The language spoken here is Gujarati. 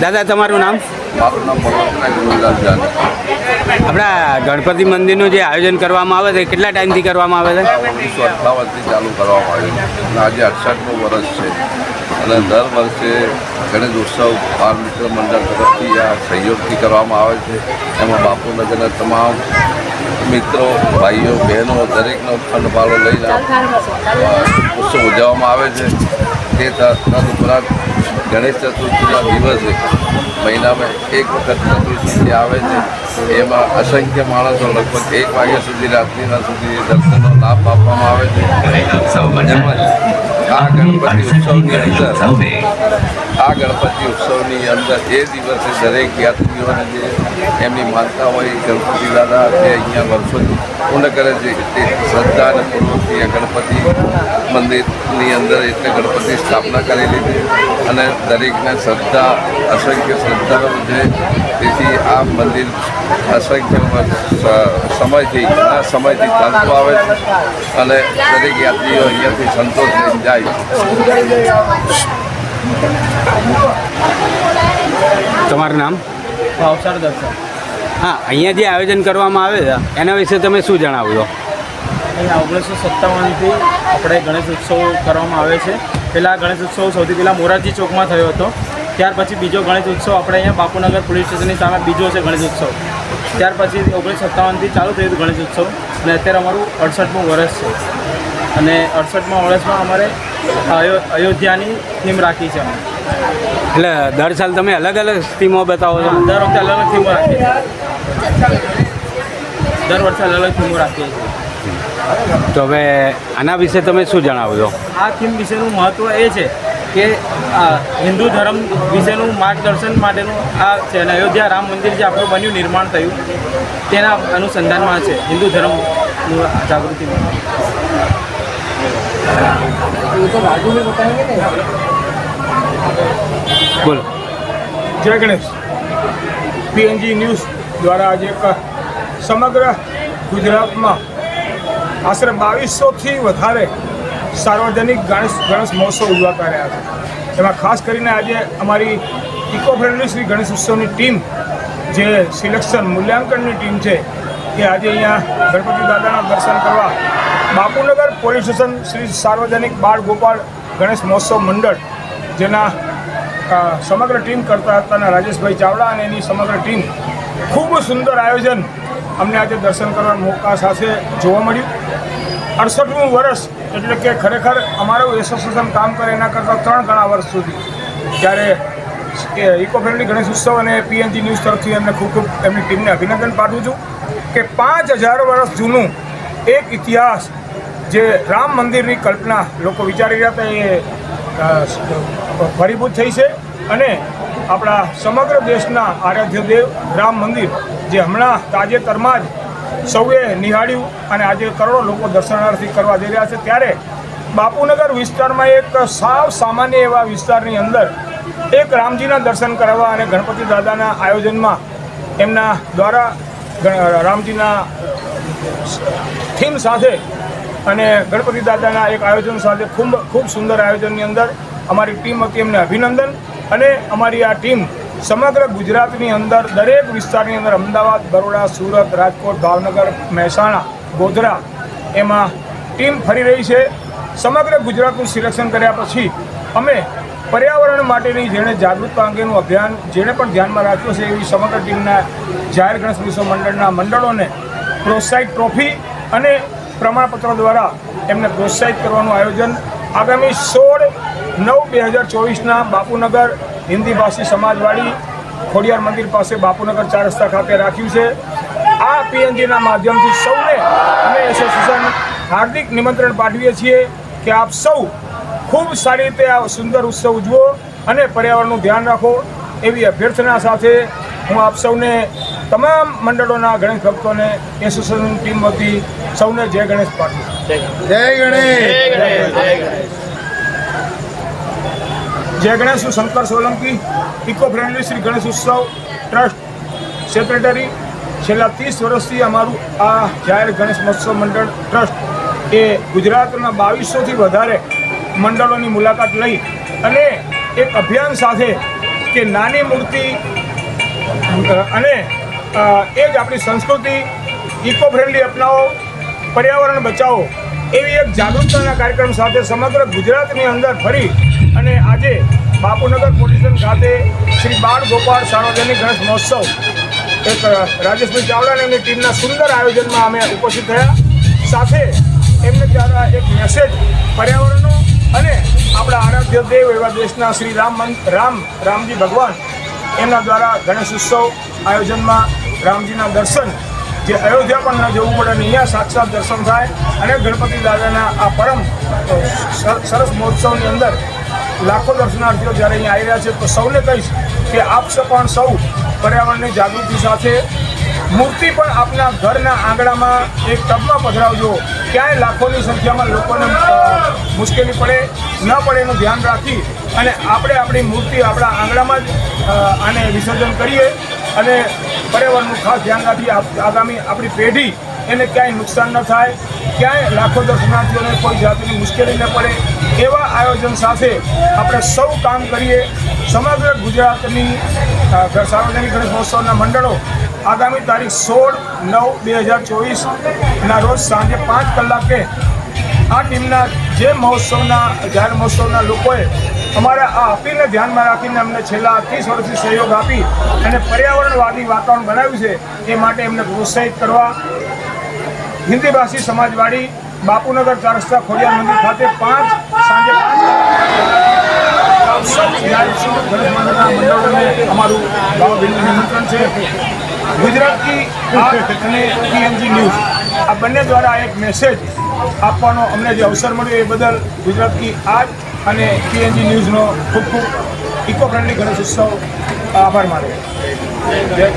દાદા તમારું નામ? મારું નામ આપણા ગણપતિ મંદિરનું જે આયોજન કરવામાં આવે છે કેટલા ટાઈમથી કરવામાં આવે છે? ઓગણીસો અઠ્ઠાવનથી ચાલુ કરવામાં આવ્યું અને આજે અડસઠમું વર્ષ છે. અને દર વર્ષે ગણેશ ઉત્સવ બાર મિત્ર મંડળ તરફથી આ સહયોગથી કરવામાં આવે છે. એમાં બાપુનગરના તમામ મિત્રો ભાઈઓ બહેનો દરેકનો ખંડફાળો લઈને આ ઉત્સવ ઉજવવામાં આવે છે. તે તદ ઉપરાંત ગણેશ ચતુર્થીના દિવસે મહિનામાં એક વખત ચતુર્થી આવે છે. એમાં અસંખ્ય માણસો લગભગ એક વાગ્યા સુધી રાત્રિના સુધી દર્શનનો લાભ આપવામાં આવે છે. આ ગણપતિ ઉત્સવની અંદર આ ગણપતિ ઉત્સવની અંદર જે દિવસે દરેક યાત્રીઓને જે એમની માનતા હોય ગણપતિ દાદા તે અહીંયા વર્ષોથી પૂર્ણ કરે છે, તે શ્રદ્ધા અને પૂર્વકથી ગણપતિ મંદિરની અંદર એટલે ગણપતિ સ્થાપના કરેલી છે અને દરેકને શ્રદ્ધા, અસંખ્ય શ્રદ્ધાળુ છે. તેથી આ મંદિર અસંખ્ય સમયથી, ઘણા સમયથી ચાલતું આવે છે અને દરેક યાત્રીઓ અહીંયાથી સંતોષ લઈને જાય તમારું નામ? ભાવસાર દર્શન હા અહીંયા જે આયોજન કરવામાં આવે છે એના વિશે તમે શું જણાવજો? અહીંયા ઓગણીસો સત્તાવનથી આપણે ગણેશ ઉત્સવ કરવામાં આવે છે. પહેલાં ગણેશ ઉત્સવ સૌથી પહેલાં મોરારજી ચોકમાં થયો હતો. ત્યાર પછી બીજો ગણેશ ઉત્સવ આપણે અહીંયા બાપુનગર પોલીસ સ્ટેશનની સામે બીજો છે ગણેશ ઉત્સવ. ત્યાર પછી ઓગણીસો સત્તાવનથી ચાલુ થયું હતું ગણેશ ઉત્સવ. અને અત્યારે અમારું અડસઠમું વર્ષ છે. અને અડસઠમાં વર્ષમાં અમારે અયોધ્યાની થીમ રાખી છે એટલે દર સાલ તમે અલગ અલગ થીમો બતાવો છો? દર વખતે અલગ અલગ થીમો રાખીએ દર વર્ષે અલગ અલગ થીમો રાખીએ છીએ. તો હવે આના વિશે તમે શું જણાવજો? આ થીમ વિશેનું મહત્ત્વ એ છે કે હિન્દુ ધર્મ વિશેનું માર્ગદર્શન માટેનું આ છે અને અયોધ્યા રામ મંદિર જે આપણું બન્યું નિર્માણ થયું તેના અનુસંધાનમાં છે હિન્દુ ધર્મનું જાગૃતિ. બોલો. જય ગણેશ. પીએનજી ન્યૂઝ દ્વારા આજે એક સમગ્ર ગુજરાતમાં આશરે બાવીસોથી વધારે સાર્વજનિક ગણેશ ગણેશ મહોત્સવ ઉજવાતા રહ્યા છે. એમાં ખાસ કરીને આજે અમારી ઇકો ફ્રેન્ડલી શ્રી ગણેશ ઉત્સવની ટીમ જે સિલેક્શન મૂલ્યાંકનની ટીમ છે એ આજે અહીંયા ગણપતિ દાદાના દર્શન કરવા બાપુનગર પોલીસ સ્ટેશન શ્રી સાર્વજનિક બાળ ગોપાલ ગણેશ મહોત્સવ મંડળ, જેના સમગ્ર ટીમ કરતા હતા રાજેશભાઈ ચાવડા અને એની સમગ્ર ટીમ. ખૂબ સુંદર આયોજન અમને આજે દર્શન કરવાના મોકા સાથે જોવા મળ્યું. અડસઠમું વર્ષ એટલે કે ખરેખર અમારું એસોસિએશન કામ કરે એના કરતાં ત્રણ ગણા વર્ષ સુધી. ત્યારે ઇકો ફ્રેન્ડલી ગણેશ ઉત્સવ અને પીએનજી ન્યૂઝ તરફથી એમને ખૂબ ખૂબ એમની ટીમને અભિનંદન પાઠવું છું કે પાંચ હજાર વર્ષ જૂનું એક ઇતિહાસ જે રામ મંદિરની કલ્પના લોકો વિચારી રહ્યા હતા, એ ફરીભૂત થઈ છે. અને આપણા સમગ્ર દેશના આરાધ્ય દેવ રામ મંદિર, જે હમણાં તાજેતરમાં જ સૌએ નિહાળ્યું અને આજે કરોડો લોકો દર્શનાર્થી કરવા જઈ રહ્યા છે. ત્યારે બાપુનગર વિસ્તારમાં એક સાવ સામાન્ય એવા વિસ્તારની અંદર એક રામજીના દર્શન કરાવવા અને ગણપતિ દાદાના આયોજનમાં એમના દ્વારા રામજીના થીમ સાથે અને ગણપતિ દાદાના એક આયોજન સાથે ખૂબ ખૂબ સુંદર આયોજનની અંદર અમારી ટીમ હતી એમને અભિનંદન. અને અમારી આ ટીમ સમગ્ર ગુજરાતની અંદર દરેક વિસ્તારની અંદર અમદાવાદ, બરોડા, સુરત, રાજકોટ, ભાવનગર, મહેસાણા, ગોધરા એમાં ટીમ ફરી રહી છે. સમગ્ર ગુજરાતનું સિલેક્શન કર્યા પછી અમે પર્યાવરણ માટેની જેણે જાગૃતતા અંગેનું અભિયાન જેણે પણ ધ્યાનમાં રાખ્યું છે એવી સમગ્ર ટીમના જાહેર ગણેશ વિશ્વ મંડળના મંડળોને પ્રોત્સાહિત ટ્રોફી અને પ્રમાણપત્રો દ્વારા એમને પ્રોત્સાહિત કરવાનું આયોજન આગામી સોળ નવ બે હજાર ચોવીસના બાપુનગર હિન્દી ભાષી સમાજવાડી ખોડિયાર મંદિર પાસે બાપુનગર ચાર રસ્તા ખાતે રાખ્યું છે. આ પીએનજીના માધ્યમથી સૌને અમે એસોસિએશન હાર્દિક નિમંત્રણ પાઠવીએ છીએ કે આપ સૌ ખૂબ સારી રીતે આ સુંદર ઉત્સવ ઉજવો અને પર્યાવરણનું ધ્યાન રાખો એવી અભ્યર્થના સાથે હું આપ સૌને તમામ મંડળોના ગણેશ ભક્તોને એસોસિએશન ટીમ વતી સૌને જય ગણેશ પાઠવું જય ગણેશ. જય ગણેશ. હું Shankar Solanki eco friendly Shri Ganesh Utsav trust secretary છેલ્લા ત્રીસ વર્ષથી અમારું આ જાહેર ગણેશ મહોત્સવ મંડળ ટ્રસ્ટ એ ગુજરાતના બાવીસોથી વધારે મંડળોની મુલાકાત લઈ અને એક અભિયાન સાથે કે નાની મૂર્તિ અને એ જ આપણી સંસ્કૃતિ ઇકો ફ્રેન્ડલી અપનાવો, પર્યાવરણ બચાવો, એવી એક જાગૃતતાના કાર્યક્રમ સાથે સમગ્ર ગુજરાતની અંદર ફરી અને આજે બાપુનગર પોલીસ ખાતે શ્રી બાળ ગોપાળ સાર્વજનિક ગણેશ મહોત્સવ એક રાજેશભાઈ ચાવડા એમની ટીમના સુંદર આયોજનમાં અમે ઉપસ્થિત થયા. સાથે એમને દ્વારા એક મેસેજ પર્યાવરણનો અને આપણા આરાધ્ય દેવ એવા દેશના શ્રી રામ રામ, રામજી ભગવાન એમના દ્વારા ગણેશ ઉત્સવ આયોજનમાં રામજીના દર્શન, જે અયોધ્યા પણ ન જવું પડે અને અહીંયા સાક્ષાત દર્શન થાય અને ગણપતિ દાદાના આ પરમ સરસ મહોત્સવની અંદર લાખો દર્શનાર્થીઓ જ્યારે અહીંયા આવી રહ્યા છે, તો સૌને કહીશ કે આપ પણ સૌ પર્યાવરણની જાગૃતિ સાથે મૂર્તિ પણ આપના ઘરના આંગણામાં એક ટબમાં પધરાવજો. ક્યાંય લાખોની સંખ્યામાં લોકોને મુશ્કેલી પડે, ન પડે એનું ધ્યાન રાખી અને આપણે આપણી મૂર્તિ આપણા આંગણામાં જ આને વિસર્જન કરીએ અને પર્યાવરણનું ખાસ ધ્યાન રાખી આગામી આપણી પેઢી એને ક્યાંય નુકસાન ન થાય, ક્યાંય લાખો દર્શનાર્થીઓને કોઈ જાતની મુશ્કેલી ન પડે. એવા આયોજન સાથે આપણે સૌ કામ કરીએ. સમગ્ર ગુજરાતની સાર્વજનિક ગણેશ મહોત્સવના મંડળો આગામી તારીખ સોળ નવ બે હજાર ચોવીસના રોજ સાંજે પાંચ કલાકે આ ટીમના જે મહોત્સવના, જાહેર મહોત્સવના લોકોએ અમારા આ અપીલને ધ્યાનમાં રાખીને અમને છેલ્લા ત્રીસ વર્ષથી સહયોગ આપી અને પર્યાવરણવાદી વાતાવરણ બનાવ્યું છે એ માટે એમને પ્રોત્સાહિત કરવા હિન્દી ભાષી સમાજવાડી બાપુનગર ચાર રસ્તા ખોડિયાર મંદિર ખાતે પાંચ સાંજે પાંચ મંડળોને અમારું ભાવભીનું નિમંત્રણ છે. ગુજરાતની આર્ટ અને ટીએમજી ન્યૂઝ. આ બંને દ્વારા એક મેસેજ આપવાનો અમને જે અવસર મળ્યો એ બદલ ગુજરાતની આર્ટ અને ટીએનજી ન્યૂઝનો ખૂબ ખૂબ ઇકો ફ્રેન્ડલી ગણેશ ઉત્સવ આભાર માનો જય